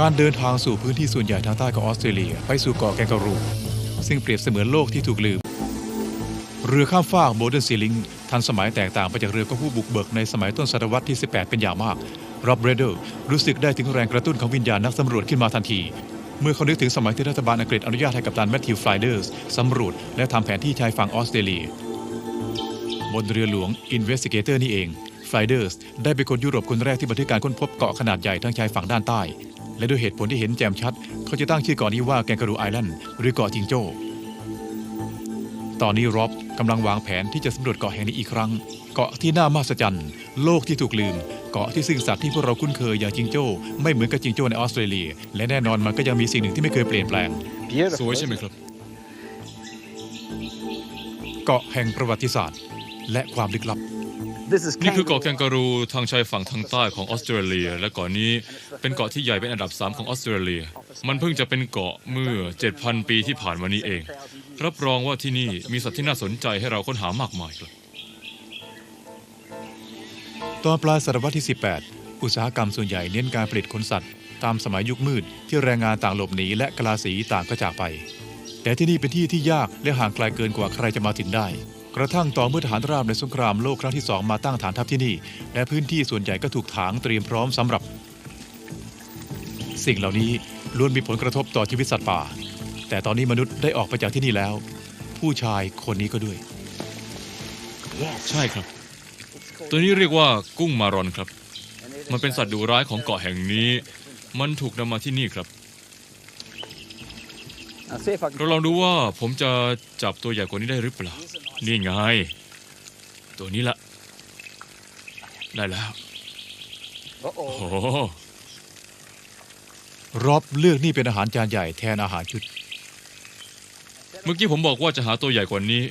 การเดินทางสู่พื้นที่ส่วนใหญ่ทางใต้ของออสเตรเลีย ไปสู่เกาะแกงการู ซึ่งเปรียบเสมือนโลกที่ถูกลืม เรือข้ามฟากโมเดิร์นซีลิงทันสมัยแตกต่างไปจากเรือของผู้บุกเบิกในสมัยต้นศตวรรษที่ 18 เป็นอย่างมากร็อบเรเดอร์รู้สึกได้ถึงแรงกระตุ้นของวิญญาณนักสำรวจขึ้นมาทันที เมื่อเขานึกถึงสมัยที่รัฐบาลอังกฤษอนุญาตให้กัปตันแมทธิวไฟเดอร์สสำรวจและทำแผนที่ชายฝั่งออสเตรเลียบนเรือหลวง Investigator นี่เอง f l y d e r s ได้เป็นคนยุโรปคนแรกที่บันทึกการค้นพบเกาะขนาดใหญ่ทั้งชายฝั่งด้านใต้ และด้วยเหตุผลที่เห็นแจ่มชัด เขาจะตั้งชื่อเกาะนี้ว่าแกงการูไอแลนด์หรือเกาะจิงโจ้ ตอนนี้ร็อบกำลังวางแผนที่จะสำรวจเกาะแห่งนี้อีกครั้ง เกาะที่น่ามหัศจรรย์โลกที่ถูกลืม เกาะที่ซึ่งสัตว์ที่พวกเราคุ้นเคยอย่างจิงโจ้ ไม่เหมือนกับจิงโจ้ในออสเตรเลีย และแน่นอนมันก็ยังมีสิ่งหนึ่งที่ไม่เคยเปลี่ยนแปลงสวยใช่ไหมครับ เกาะแห่งประวัติศาสตร์ และความลึกลับ นี่คือเกาะแกงการูทางชายฝั่งทางใต้ของออสเตรเลีย และเกาะนี้เป็นเกาะที่ใหญ่เป็นอันดับ 3 ของออสเตรเลีย มันเพิ่งจะเป็นเกาะเมื่อ 7,000 ปีที่ผ่านมานี้เอง รับรองว่าที่นี่มีสัตว์ที่น่าสนใจให้เราค้นหามากมายครับตอนปลายศตวรรษที่ 18 อุตสาหกรรมส่วนใหญ่เน้นการผลิตขนสัตว์ ตามสมัยยุคมืดที่แรงงานต่างหลบหนีและกลาสีต่างก็จากไป แต่ที่นี่เป็นที่ที่ยากและห่างไกลเกินกว่าใครจะมาถึงได้ กระทั่งต่อเมื่อทหารราบในสงครามโลกครั้งที่สองมาตั้งฐานทัพที่นี่ และพื้นที่ส่วนใหญ่ก็ถูกถางเตรียมพร้อมสำหรับ สิ่งเหล่านี้ล้วนมีผลกระทบต่อชีวิตสัตว์ป่า แต่ตอนนี้มนุษย์ได้ออกไปจากที่นี่แล้ว ผู้ชายคนนี้ก็ด้วย ใช่ครับ ตัวนี้เรียกว่ากุ้งมารอนครับ มันเป็นสัตว์ดุร้ายของเกาะแห่งนี้ มันถูกนำมาที่นี่ครับเราลองดูว่าผมจะจับตัวใหญ่กว่านี้ได้หรือเปล่า นี่ไง ตัวนี้ละได้แล้วโอ้โหรอบเลือกนี่เป็นอาหารจานใหญ่แทนอาหารชุด เมื่อกี้ผมบอกว่าจะหาตัวใหญ่กว่านี้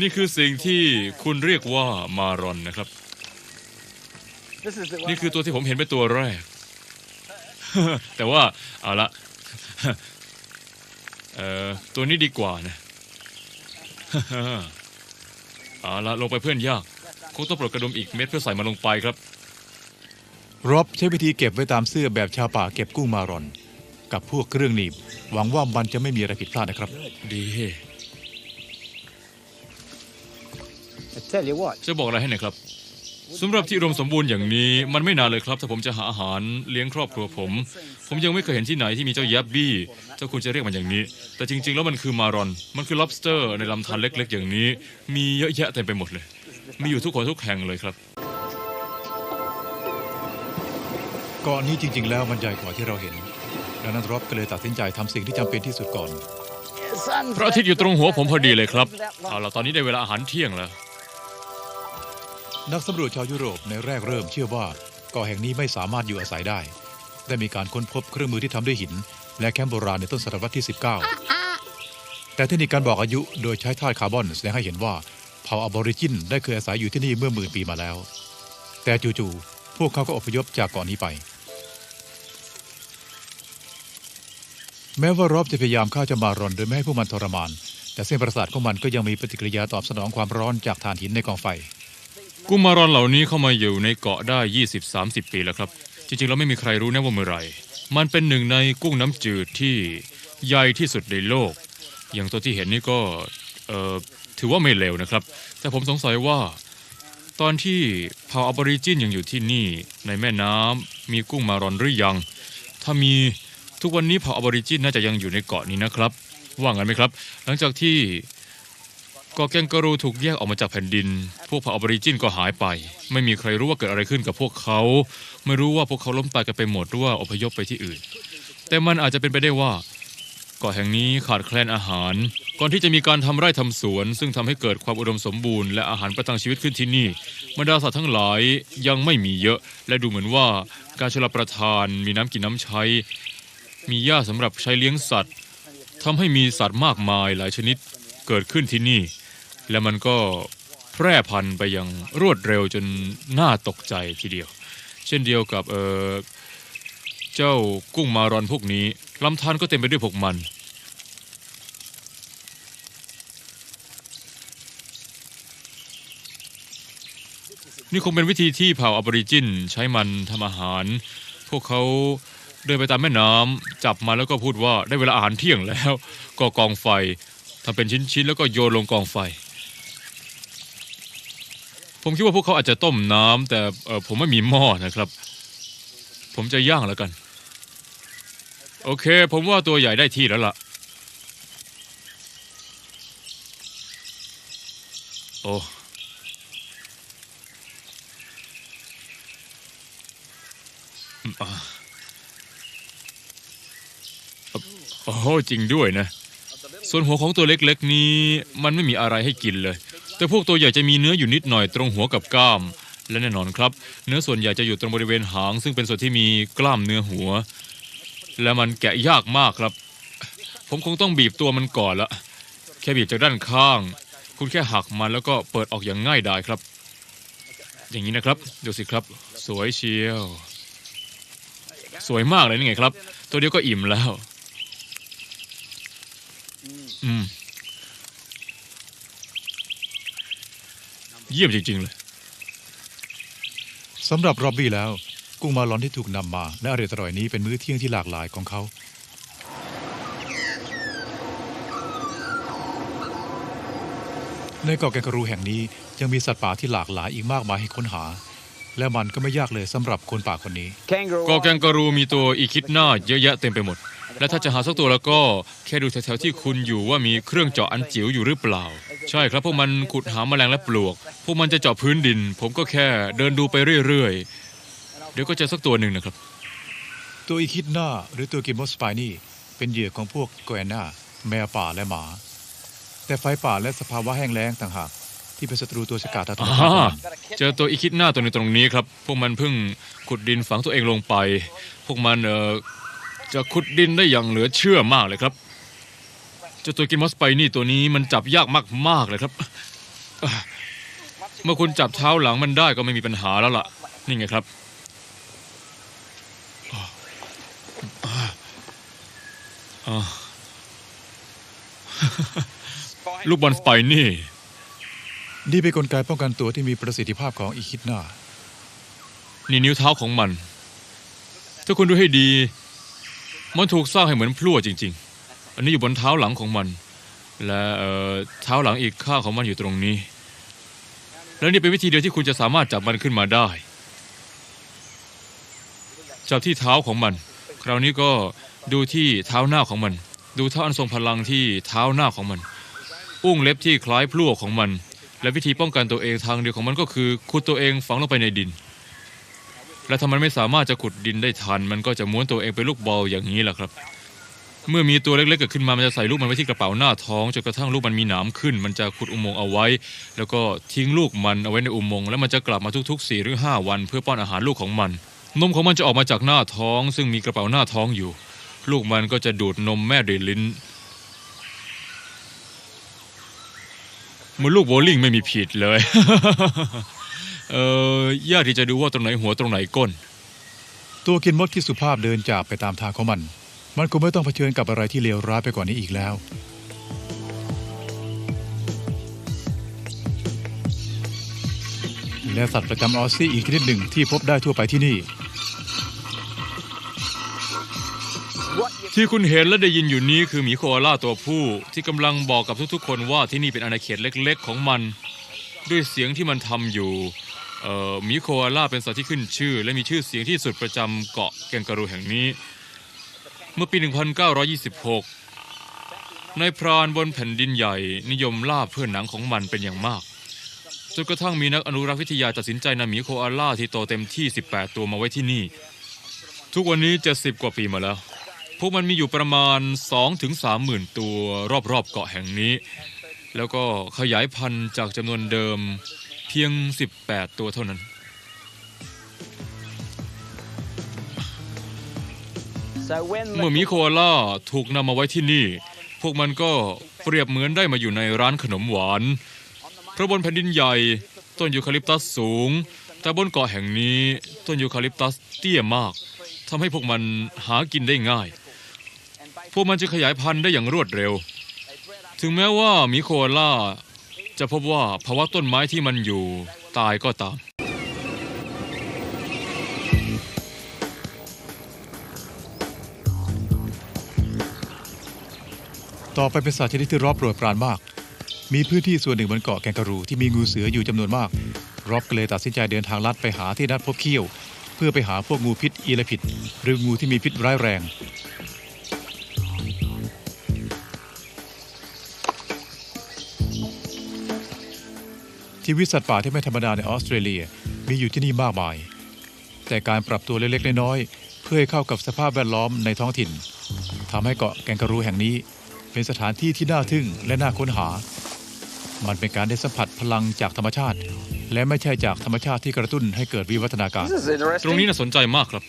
นี่คือสิ่งที่คุณเรียกว่ามารอนนะครับ นี่คือตัวที่ผมเห็นเป็นตัวแรก แต่ว่าเอาละ เอ่อตัวนี้ดีกว่านะ เอาละลงไปเพื่อนยากคงต้องปลดกระดุมอีกเม็ดเพื่อใส่มันลงไปครับ รอบใช้วิธีเก็บไว้ตามเสื้อแบบชาวป่าเก็บกุ้งมารอน กับพวกเครื่องหนีบ หวังว่ามันจะไม่มีอะไรผิดพลาดนะครับ ดี I tell you what, จะบอกอะไรให้หน่อยครับ สำหรับที่อุดมสมบูรณ์อย่างนี้ มันไม่นานเลยครับ ถ้าผมจะหาอาหารเลี้ยงครอบครัวผม ผมยังไม่เคยเห็นที่ไหนที่มีเจ้าแยบบี้เจ้าคุณจะเรียกมันอย่างนี้ แต่จริง ๆ แล้วมันคือมารอน มันคือ lobster ในลำธารเล็ก ๆ อย่างนี้ มีเยอะแยะเต็มไปหมดเลย มีอยู่ทุกคนทุกแห่งเลยครับเกาะนี้จริง ๆ แล้วมันใหญ่กว่าที่เราเห็น ดังนั้นรอบก็เลยตัดสินใจทำสิ่งที่จำเป็นที่สุดก่อนพระอาทิตย์อยู่ตรงหัวผมพอดีเลยครับเอาล่ะตอนนี้ได้เวลาอาหารเที่ยงแล้ว นักสำรวจชาวยุโรปในแรกเริ่มเชื่อว่าเกาะแห่งนี้ไม่สามารถอยู่อาศัยได้ ได้มีการค้นพบเครื่องมือที่ทำด้วยหิน และแคมป์โบราณในต้นศตวรรษที่ 19 แต่เทคนิคการบอกอายุโดยใช้ธาตุคาร์บอนแสดงให้เห็นว่าเผ่าอบอริจินได้เคยอาศัยอยู่ที่นี่เมื่อหมื่นปีมาแล้ว แต่จู่ๆพวกเขาก็อพยพจากเกาะนี้ไป แม้ว่ารอบจะพยายามฆ่าจ้ามารอนโดยไม่ให้พวกมันทรมาน แต่เส้นประสาทของมันก็ยังมีปฏิกิริยาตอบสนองความร้อนจากถ่านหินในกองไฟ กุ้งมารอนเหล่านี้เข้ามาอยู่ในเกาะได้ 20-30 ปีแล้วครับ จริงๆแล้วไม่มีใครรู้แนะว่าเมื่อไหร่ มันเป็นหนึ่งในกุ้งน้ำจืดที่ใหญ่ที่สุดในโลก อย่างตัวที่เห็นนี่ก็เอ่อถือว่าไม่เลวนะครับ แต่ผมสงสัยว่า ตอนที่เผ่าอบอริจินยังอยู่ที่นี่ในแม่น้ำมีกุ้งมารอนหรือยัง ถ้ามีทุกวันนี้เผ่าอบอริจินน่าจะยังอยู่ในเกาะนี้นะครับ ว่างั้นไหมครับ หลังจากที่ เกาะแกงการูถูกแยกออกมาจากแผ่นดิน พวกเผ่าออบอริจินก็หายไป ไม่มีใครรู้ว่าเกิดอะไรขึ้นกับพวกเขา ไม่รู้ว่าพวกเขาล้มตายกันไปหมดหรือว่าอพยพไปที่อื่น แต่มันอาจจะเป็นไปได้ว่าเกาะแห่งนี้ขาดแคลนอาหาร ก่อนที่จะมีการทำไร่ทำสวน ซึ่งทำให้เกิดความอุดมสมบูรณ์และอาหารประทังชีวิตขึ้นที่นี่บรรดาสัตว์ทั้งหลายยังไม่มีเยอะ และดูเหมือนว่าการชลประทานมีน้ำกินน้ำใช้ มีหญ้าสำหรับใช้เลี้ยงสัตว์ทำให้มีสัตว์มากมายหลายชนิดเกิดขึ้นที่นี่ และมันก็แพร่พันธุ์ไปอย่างรวดเร็วจนน่าตกใจทีเดียว เช่นเดียวกับเออเจ้ากุ้งมารอนพวกนี้ลำธารก็เต็มไปด้วยพวกมัน นี่คงเป็นวิธีที่เผ่าออบอริจินใช้มันทำอาหาร พวกเขาเดินไปตามแม่น้ำจับมาแล้วก็พูดว่าได้เวลาอาหารเที่ยงแล้ว ก็กองไฟทำเป็นชิ้นๆแล้วก็โยนลงกองไฟ ผมคิดว่าพวกเขาอาจจะต้มน้ำแต่เอ่อผมไม่มีหม้อนะครับ ผมจะย่างแล้วกัน โอเค ผมว่าตัวใหญ่ได้ที่แล้วล่ะ โอ้อืมอ่าโอ้จริงด้วยนะ ส่วนหัวของตัวเล็กๆนี้ มันไม่มีอะไรให้กินเลย แต่พวกตัวใหญ่จะมีเนื้ออยู่นิดหน่อยตรงหัวกับกล้าม และแน่นอนครับ เนื้อส่วนใหญ่จะอยู่ตรงบริเวณหาง ซึ่งเป็นส่วนที่มีกล้ามเนื้อหัว และมันแกะยากมากครับ ผมคงต้องบีบตัวมันก่อนละแค่บีบจากด้านข้าง คุณแค่หักมันแล้วก็เปิดออกอย่างง่ายดายครับ อย่างนี้นะครับดูสิครับ สวยเชียว สวยมากเลยนี่ไงครับ ตัวเดียวก็อิ่มแล้ว อืม เยี่ยมจริง ๆ เลยสำหรับร็อบบี้แล้ว กุ้งมาลอนที่ถูกนำมา และอร่อยอร่อยนี้เป็นมื้อเที่ยงที่หลากหลายของเขา ในเกาะแกงกะรูแห่งนี้ยังมีสัตว์ป่าที่หลากหลายอีกมากมายให้ค้นหา และมันก็ไม่ยากเลยสำหรับคนป่าคนนี้ Kangaroo. กอแกงการูมีตัวอีคิดหน้าเยอะแยะเต็มไปหมด และถ้าจะหาสักตัวแล้วก็แค่ดูแถวๆที่คุณอยู่ว่ามีเครื่องเจาะอันจิ๋วอยู่หรือเปล่า ใช่ครับพวกมันขุดหาแมลงและปลวก พวกมันจะเจาะพื้นดิน ผมก็แค่เดินดูไปเรื่อยๆ เดี๋ยวก็เจอสักตัวหนึ่งนะครับ ตัวอีคิดหน้าหรือตัวกิมมอสไปนี่ เป็นเหยื่อของพวกโกแอนนาแมวป่าและหมา แต่ไฟป่าและสภาวะแห้งแล้งต่างหากที่เป็นศัตรูตัวฉกาจทางธรรมชาติของมันเจอตัวอีคิดหน้าตัวหนึงตรงนี้ครับ พวกมันเพิ่งขุดดินฝังตัวเองลงไป พวกมันเอ่อจะขุดดินได้อย่างเหลือเชื่อมากเลยครับ เจ้าตัวกินมอสไปนี่ตัวนี้มันจับยากมากๆเลยครับอะเมื่อคุณจับเท้าหลังมันได้ก็ไม่มีปัญหาแล้วล่ะ นี่ไงครับอะอะลูกบอลสไปนี่ นี่เป็นกลไกป้องกันตัวที่มีประสิทธิภาพของอีคิดหน้านี่นิ้วเท้าของมัน ถ้าคุณดูให้ดี มันถูกสร้างให้เหมือนพลั่วจริง ๆ อันนี้อยู่บนเท้าหลังของมัน และเอ่อเท้าหลังอีกข้างของมันอยู่ตรงนี้ และนี่เป็นวิธีเดียวที่คุณจะสามารถจับมันขึ้นมาได้ จับที่เท้าของมัน คราวนี้ก็ดูที่เท้าหน้าของมัน ดูเท้าอันทรงพลังที่เท้าหน้าของมัน อุ้งเล็บที่คล้ายพลั่วของมัน และวิธีป้องกันตัวเองทางเดียวของมันก็คือขุดตัวเองฝังลงไปในดิน และถ้ามันไม่สามารถจะขุดดินได้ทัน มันก็จะม้วนตัวเองเป็นลูกบอลอย่างนี้แหละครับ เมื่อมีตัวเล็กๆเกิดขึ้นมา มันจะใส่ลูกมันไว้ที่กระเป๋าหน้าท้องจนกระทั่งลูกมันมีหนามขึ้น มันจะขุดอุโมงค์เอาไว้ แล้วก็ทิ้งลูกมันเอาไว้ในอุโมงค์แล้วมันจะกลับมาทุกๆ4หรือ5วัน เพื่อป้อนอาหารลูกของมัน นมของมันจะออกมาจากหน้าท้อง ซึ่งมีกระเป๋าหน้าท้องอยู่ ลูกมันก็จะดูดนมแม่ด้วยลิ้นเหมือนลูกโบว์ลิ่งไม่มีผิดเลย เออยากที่จะดูว่าตรงไหนหัวตรงไหนก้น ตัวกินมดที่สุภาพเดินจากไปตามทางของมัน มันคงไม่ต้องเผชิญกับอะไรที่เลวร้ายไปกว่านี้อีกแล้ว และสัตว์ประจำออสซี่อีกชนิดหนึ่งที่พบได้ทั่วไปที่นี่ ที่คุณเห็นและได้ยินอยู่นี้คือหมีโคอาล่าตัวผู้ ที่กำลังบอกกับทุกๆ คนว่าที่นี่เป็นอาณาเขตเล็กๆ ของมัน ด้วยเสียงที่มันทำอยู่หมีโคอาล่าเป็นสัตว์ที่ขึ้นชื่อ และมีชื่อเสียงที่สุดประจำเกาะแกงการูแห่งนี้ เมื่อปี 1926 นายพรานบนแผ่นดินใหญ่นิยมล่าเพื่อนหนังของมันเป็นอย่างมาก จนกระทั่งมีนักอนุรักษ์วิทยาตัดสินใจนำหมีโคอาล่าที่โตเต็มที่ 18 ตัวมาไว้ที่นี่ ทุกวันนี้ 70 กว่าปีมาแล้ว พวกมันมีอยู่ประมาณ 2-3ถึงหมื่นตัวรอบๆเกาะแห่งนี้ แล้วก็ขยายพันธุ์จากจำนวนเดิมเพียง 18 ตัวเท่านั้น เมื่อหมีโคอาล่าถูกนำมาไว้ที่นี่ พวกมันก็เปรียบเหมือนได้มาอยู่ในร้านขนมหวานเพราะบนแผ่นดินใหญ่ ต้นยูคาลิปตัสสูง แต่บนเกาะแห่งนี้ต้นยูคาลิปตัสเตี้ยมากทำให้พวกมันหากินได้ง่าย พวกมันจะขยายพันธุ์ได้อย่างรวดเร็ว ถึงแม้ว่าหมีโคอาล่าจะพบว่าภาวะต้นไม้ที่มันอยู่ตายก็ตาม ต่อไปเป็นสัตว์ชนิดที่รอบโปรดปรานมาก มีพื้นที่ส่วนหนึ่งบนเกาะแกงการูที่มีงูเสืออยู่จำนวนมาก รอบก็เลยตัดสินใจเดินทางลัดไปหาที่นัดพบเขี้ยว เพื่อไปหาพวกงูพิษอีลาพิษหรืองูที่มีพิษร้ายแรง ชีวิตสัตว์ป่าที่ไม่ธรรมดาในออสเตรเลียมีอยู่ที่นี่มากมาย แต่การปรับตัวเล็กๆน้อยๆเพื่อให้เข้ากับสภาพแวดล้อมในท้องถิ่นทำให้เกาะแกงการูแห่งนี้ เป็นสถานที่ที่น่าทึ่งและน่าค้นหา มันเป็นการได้สัมผัสพลังจากธรรมชาติ และไม่ใช่จากธรรมชาติที่กระตุ้นให้เกิดวิวัฒนาการ This is interesting. ตรงนี้น่าสนใจมากครับ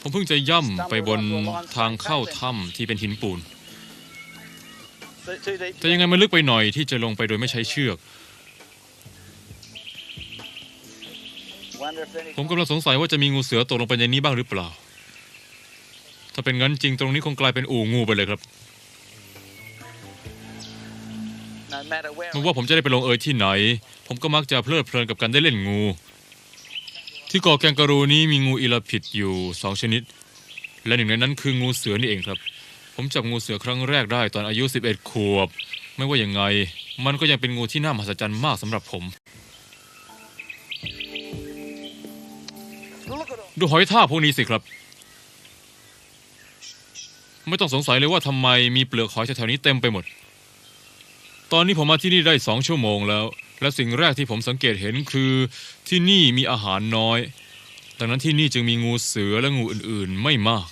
ผมเพิ่งจะย่ำไปบนทางเข้าถ้ำที่เป็นหินปูน Too- too deep. แต่ยังไงมันลึกไปหน่อยที่จะลงไปโดยไม่ใช้เชือก Wonder if any ผมกำลังสงสัยว่าจะมีงูเสือตกลงไปในนี้บ้างหรือเปล่า ถ้าเป็นงั้นจริงตรงนี้คงกลายเป็นอู่งูไปเลยครับ ไม่ว่าผมจะได้ไปลงเอยที่ไหน ผมก็มักจะเพลิดเพลินกับการได้เล่นงู ที่เกาะแกงการูนี้มีงูอีลาผิดอยู่สองชนิด และหนึ่งในนั้นคืองูเสือนี่เองครับ ผมจับงูเสือครั้งแรกได้ตอนอายุ 11 ขวบ ไม่ว่าอย่างไง มันก็ยังเป็นงูที่น่ามหัศจรรย์มากสำหรับผม ดูหอยทากพวกนี้สิครับ ไม่ต้องสงสัยเลยว่าทำไมมีเปลือกหอยแถวๆนี้เต็มไปหมด ตอนนี้ผมมาที่นี่ได้สองชั่วโมงแล้ว และสิ่งแรกที่ผมสังเกตเห็นคือที่นี่มีอาหารน้อย ดังนั้นที่นี่จึงมีงูเสือและงูอื่นๆไม่มาก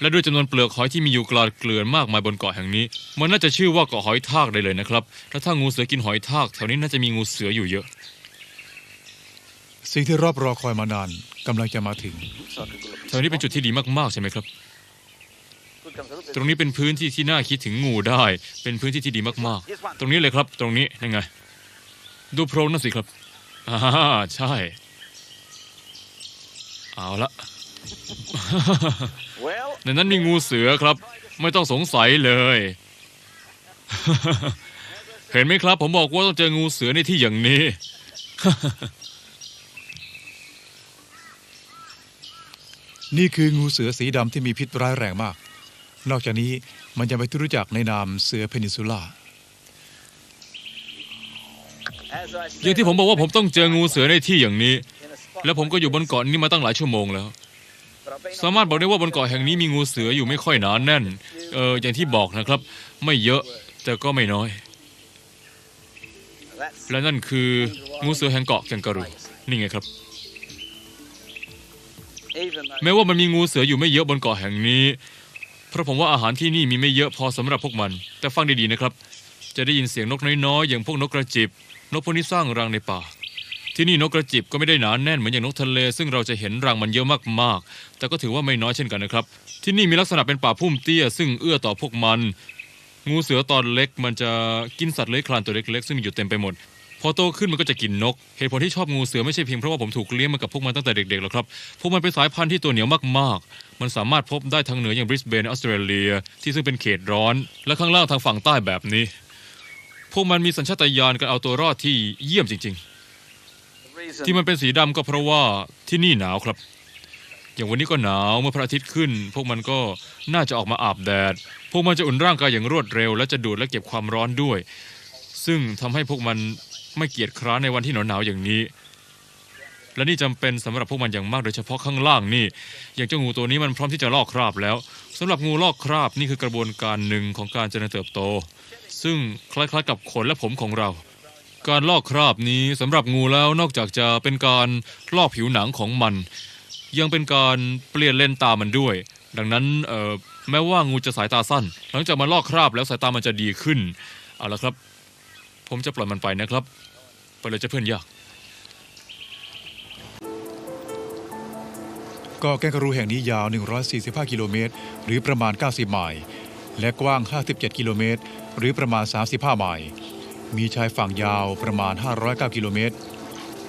และด้วยจำนวนเปลือกหอยที่มีอยู่กลาดเกลื่อนมากมายบนเกาะแห่งนี้ มันน่าจะชื่อว่าเกาะหอยทากได้เลยนะครับและถ้างูเสือกินหอยทากแถวนี้น่าจะมีงูเสืออยู่เยอะ สิ่งที่รอบรอคอยมานานกำลังจะมาถึง Looks like a good แถวนี้เป็นจุดที่ดีมากๆใช่ไหมครับ ตรงนี้เป็นพื้นที่ที่น่าคิดถึงงูได้ เป็นพื้นที่ที่ดีมากๆ ตรงนี้เลยครับ ตรงนี้ยังไง ดูโพรงนั่นสิครับอ่าใช่ เอาละ ในนั้นมีงูเสือครับ ไม่ต้องสงสัยเลย เห็นไหมครับ ผมบอกว่าต้องเจองูเสือในที่อย่างนี้ นี่คืองูเสือสีดำที่มีพิษร้ายแรงมาก นอกจากนี้มันยังไปนที่รู้จักในนามเสือเพนินซูล่า as I อย่าง said, ที่ผมบอกว่าผมต้องเจองูเสือในที่อย่างนี้ in a spot และผมก็อยู่บนเกาะนี้มาตั้งหลายชั่วโมงแล้ว but I've been สามารถบอกได้ว่าบนเกาะแห่งนี้มีงูเสืออยู่ไม่ค่อยหนาแน่น เอออย่างที่บอกนะครับ ไม่เยอะแต่ก็ไม่น้อย That's และนั่นคืองูเสือแห่งเกาะแกงการูนี่ไงครับ even though แม้ว่ามันมีงูเสืออยู่ไม่เยอะบนเกาะแห่งนี้ เพราะผมว่าอาหารที่นี่มีไม่เยอะพอสำหรับพวกมัน แต่ฟังดีๆนะครับ จะได้ยินเสียงนกน้อยๆอย่างพวกนกกระจิบ นกพวกนี้สร้างรังในป่า ที่นี่นกกระจิบก็ไม่ได้หนาแน่นเหมือนอย่างนกทะเล ซึ่งเราจะเห็นรังมันเยอะมากๆ แต่ก็ถือว่าไม่น้อยเช่นกันนะครับ ที่นี่มีลักษณะเป็นป่าพุ่มเตี้ย ซึ่งเอื้อต่อพวกมัน งูเสือตอนเล็กมันจะกินสัตว์เลื้อยคลานตัวเล็กๆ ซึ่งมีอยู่เต็มไปหมด อโตขึ้นมันก็จะกินนก เหตุผลที่ชอบงูเสือไม่ใช่เพียงเพราะว่าผมถูกเลี้ยงมากับพวกมันตั้งแต่เด็กๆหรอกครับ พวกมันเป็นสายพันธุ์ที่ตัวเหนียวมากๆ มันสามารถพบได้ทางเหนืออย่างบริสเบนออสเตรเลีย ที่ซึ่งเป็นเขตร้อน และข้างล่างทางฝั่งใต้แบบนี้ พวกมันมีสัญชาตญาณการเอาตัวรอดที่เยี่ยมจริง ๆ ที่มันเป็นสีดำก็เพราะว่าที่นี่หนาวครับ อย่างวันนี้ก็หนาวเมื่อพระอาทิตย์ขึ้น พวกมันก็น่าจะออกมาอาบแดด พวกมันจะอุ่นร่างกายอย่างรวดเร็ว และจะดูดและเก็บความร้อนด้วย ซึ่งทำให้พวกมัน ไม่เกียจคร้านในวันที่หนาวๆอย่างนี้ และนี่จำเป็นสำหรับพวกมันอย่างมากโดยเฉพาะข้างล่างนี่ อย่างเจ้างูตัวนี้มันพร้อมที่จะลอกคราบแล้วสำหรับงูลอกคราบนี่คือกระบวนการหนึ่งของการเจริญเติบโต ซึ่งคล้ายๆกับขนและผมของเรา การลอกคราบนี้สำหรับงูแล้วนอกจากจะเป็นการลอกผิวหนังของมัน ยังเป็นการเปลี่ยนเลนส์ตามันด้วย ดังนั้นเอ่อแม้ว่างูจะสายตาสั้น หลังจากมันลอกคราบแล้วสายตามันจะดีขึ้นเอาละครับ ผมจะปล่อยมันไปนะครับ ไปเลยจะเพื่อนยากกาะแกงการูแห่งนี้ยาว 145 กิโลเมตร หรือประมาณ 90 ไมล์ และกว้าง 57 กิโลเมตร หรือประมาณ 35 ไมล์ มีชายฝั่งยาวประมาณ 509 กิโลเมตร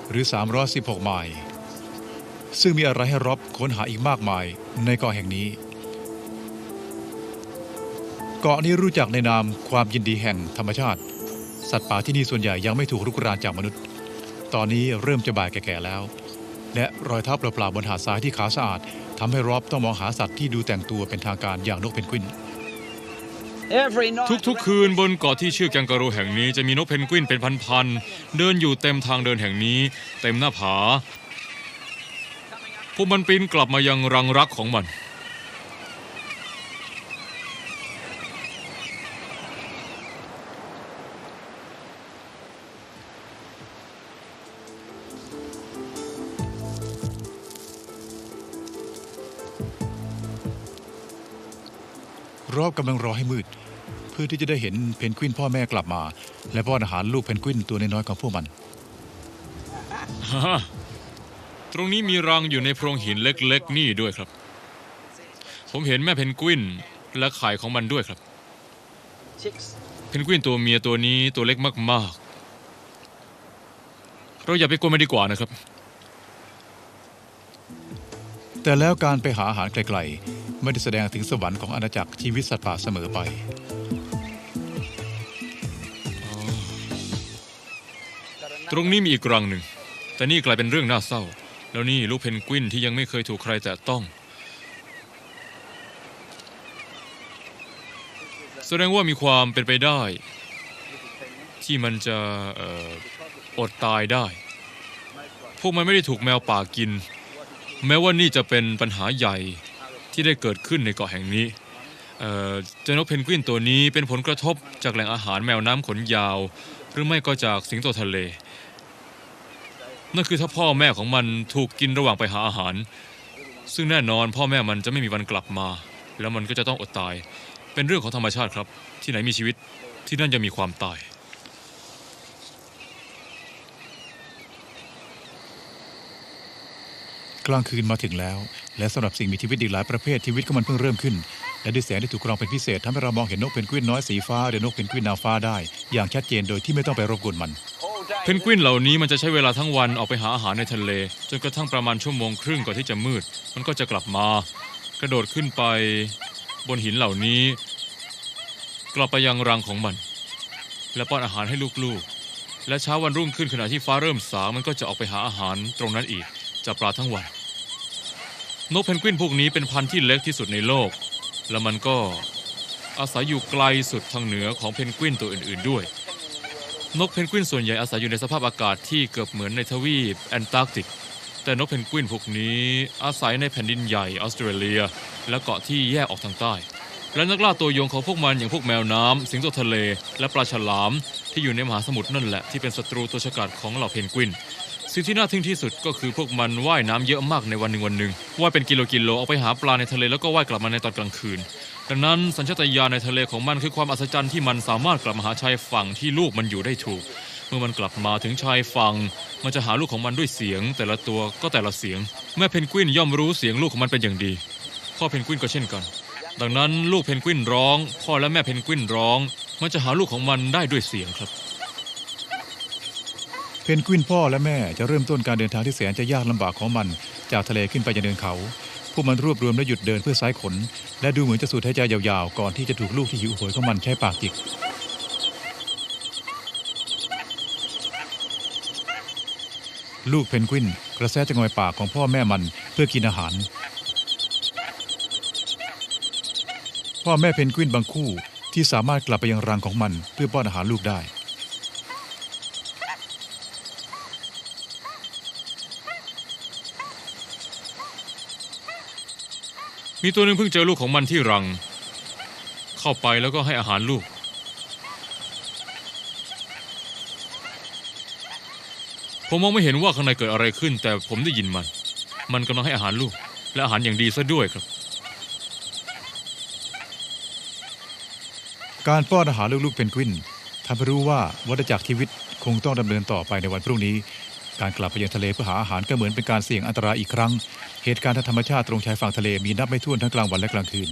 หรือ 316 ไมล์ ซึ่งมีอะไรให้รอบค้นหาอีกมากมายในเกาะแห่งนี้ เกาะนี้รู้จักในนามความยินดีแห่งธรรมชาติ สัตว์ป่าที่นี่ส่วนใหญ่ยังไม่ถูกรุกรานจากมนุษย์ ตอนนี้เริ่มจะบ่ายแก่ๆแล้ว และรอยเท้าเปล่าๆบนหาดทรายที่ขาวสะอาดทำให้รอบต้องมองหาสัตว์ที่ดูแต่งตัวเป็นทางการอย่างนกเพนกวิน Every night. ทุกๆ คืนบนเกาะที่ชื่อแกงการูแห่งนี้จะมีนกเพนกวินเป็นพันๆ เดินอยู่เต็มทางเดินแห่งนี้ เต็มหน้าผา พวกมันปีนกลับมายังรังรักของมัน รอบกำลังรอให้มืด เพื่อที่จะได้เห็นเพนกวินพ่อแม่กลับมา และป้อนอาหารลูกเพนกวินตัวน้อยๆของพวกมันฮ่าตรงนี้มีรังอยู่ในโพรงหินเล็กๆ นี่ด้วยครับ ผมเห็นแม่เพนกวินและไข่ของมันด้วยครับ Chicks. เพนกวินตัวเมียตัวนี้ตัวเล็กมากๆ เราอย่าไปกวนมันดีกว่านะครับ แต่แล้วการไปหาอาหารไกลๆ ไม่ได้แสดงถึงสวรรค์ของอาณาจักรชีวิตสัตว์ป่าเสมอไป ตรงนี้มีอีกรังหนึ่ง แต่นี่กลายเป็นเรื่องน่าเศร้า แล้วนี่ลูกเพนกวินที่ยังไม่เคยถูกใครแตะต้อง แสดงว่ามีความเป็นไปได้ ที่มันจะเอ่ออดตายได้ พวกมันไม่ได้ถูกแมวป่ากิน แม้ว่านี่จะเป็นปัญหาใหญ่ ที่ได้เกิดขึ้นในเกาะแห่งนี้เจ้านกเพนกวินตัวนี้เป็นผลกระทบจากแหล่งอาหารแมวน้ำขนยาว หรือไม่ก็จากสิงโตทะเล นั่นคือถ้าพ่อแม่ของมันถูกกินระหว่างไปหาอาหาร ซึ่งแน่นอนพ่อแม่มันจะไม่มีวันกลับมา แล้วมันก็จะต้องอดตาย เป็นเรื่องของธรรมชาติครับ ที่ไหนมีชีวิตที่นั่นจะมีความตาย กลางคืนมาถึงแล้ว และสำหรับสิ่งมีชีวิตอีกหลายประเภทชีวิตของมันเพิ่งเริ่มขึ้น และด้วยแสงที่ถูกกรองเป็นพิเศษทำให้เรามองเห็นนกเพนกวินน้อยสีฟ้าหรือนกเพนกวินนาฟ้าได้ อย่างชัดเจนโดยที่ไม่ต้องไปรบกวนมัน เพนกวินเหล่านี้มันจะใช้เวลาทั้งวันออกไปหาอาหารในทะเล จนกระทั่งประมาณชั่วโมงครึ่งก่อนที่จะมืด มันก็จะกลับมา กระโดดขึ้นไป บนหินเหล่านี้ กลับไปยังรังของมัน และป้อนอาหารให้ลูกๆ และเช้าวันรุ่งขึ้นขณะที่ฟ้าเริ่มสางมันก็จะออกไปหาอาหารตรงนั้นอีกจะปลาทั้งวัน นกเพนกวินพวกนี้เป็นพันธุ์ที่เล็กที่สุดในโลก และมันก็อาศัยอยู่ไกลสุดทางเหนือของเพนกวินตัวอื่นๆด้วย นกเพนกวินส่วนใหญ่อาศัยอยู่ในสภาพอากาศที่เกือบเหมือนในทวีปแอนตาร์กติก แต่นกเพนกวินพวกนี้อาศัยในแผ่นดินใหญ่ออสเตรเลีย และเกาะที่แยกออกทางใต้ และนักล่าตัวยงของพวกมันอย่างพวกแมวน้ำสิงโตทะเล และปลาฉลามที่อยู่ในมหาสมุทรนั่นแหละที่เป็นศัตรูตัวฉกาจของเหล่าเพนกวิน สิ่งที่น่าทึ่งที่สุดก็คือพวกมันว่ายน้ำเยอะมากในวันหนึ่งวันหนึ่งว่ายเป็นกิโลกิโลออกไปหาปลาในทะเลแล้วก็ว่ายกลับมาในตอนกลางคืน ดังนั้นสัญชาตญาณในทะเลของมันคือความอัศจรรย์ที่มันสามารถกลับมาหาชายฝั่งที่ลูกมันอยู่ได้ถูก เมื่อมันกลับมาถึงชายฝั่ง มันจะหาลูกของมันด้วยเสียง แต่ละตัวก็แต่ละเสียง แม่เพนกวินย่อมรู้เสียงลูกของมันเป็นอย่างดี พ่อเพนกวินก็เช่นกัน ดังนั้นลูกเพนกวินร้อง พ่อและแม่เพนกวินร้อง มันจะหาลูกของมันได้ด้วยเสียงครับ เพนกวินพ่อและแม่จะเริ่มต้นการเดินทางที่แสนจะยากลำบากของมัน จากทะเลขึ้นไปยังเนินเขา พวกมันรวบรวมและหยุดเดินเพื่อซ้ายขน และดูเหมือนจะสูดหายใจยาวๆ ก่อนที่จะถูกลูกที่หิวโหยของมันใช้ปากจิกลูกเพนกวิน กระแสจะงอยปากของพ่อแม่มันเพื่อกินอาหาร พ่อแม่เพนกวินบางคู่ที่สามารถกลับไปยังรังของมันเพื่อป้อนอาหารลูกได้ มีตัวหนึ่งเพิ่งเจอลูกของมันที่รัง เข้าไปแล้วก็ให้อาหารลูก ผมมองไม่เห็นว่าข้างในเกิดอะไรขึ้น แต่ผมได้ยินมัน มันกำลังให้อาหารลูก และอาหารอย่างดีซะด้วยครับ การป้อนอาหารลูกๆเพนกวินทำให้รู้ว่าวัฏจักรชีวิตคงต้องดำเนินต่อไปในวันพรุ่งนี้ การกลับไปยังทะเลเพื่อหาอาหารก็เหมือนเป็นการเสี่ยงอันตรายอีกครั้ง เหตุการณ์ทางธรรมชาติตรงชายฝั่งทะเลมีนับไม่ถ้วนทั้งกลางวันและกลางคืน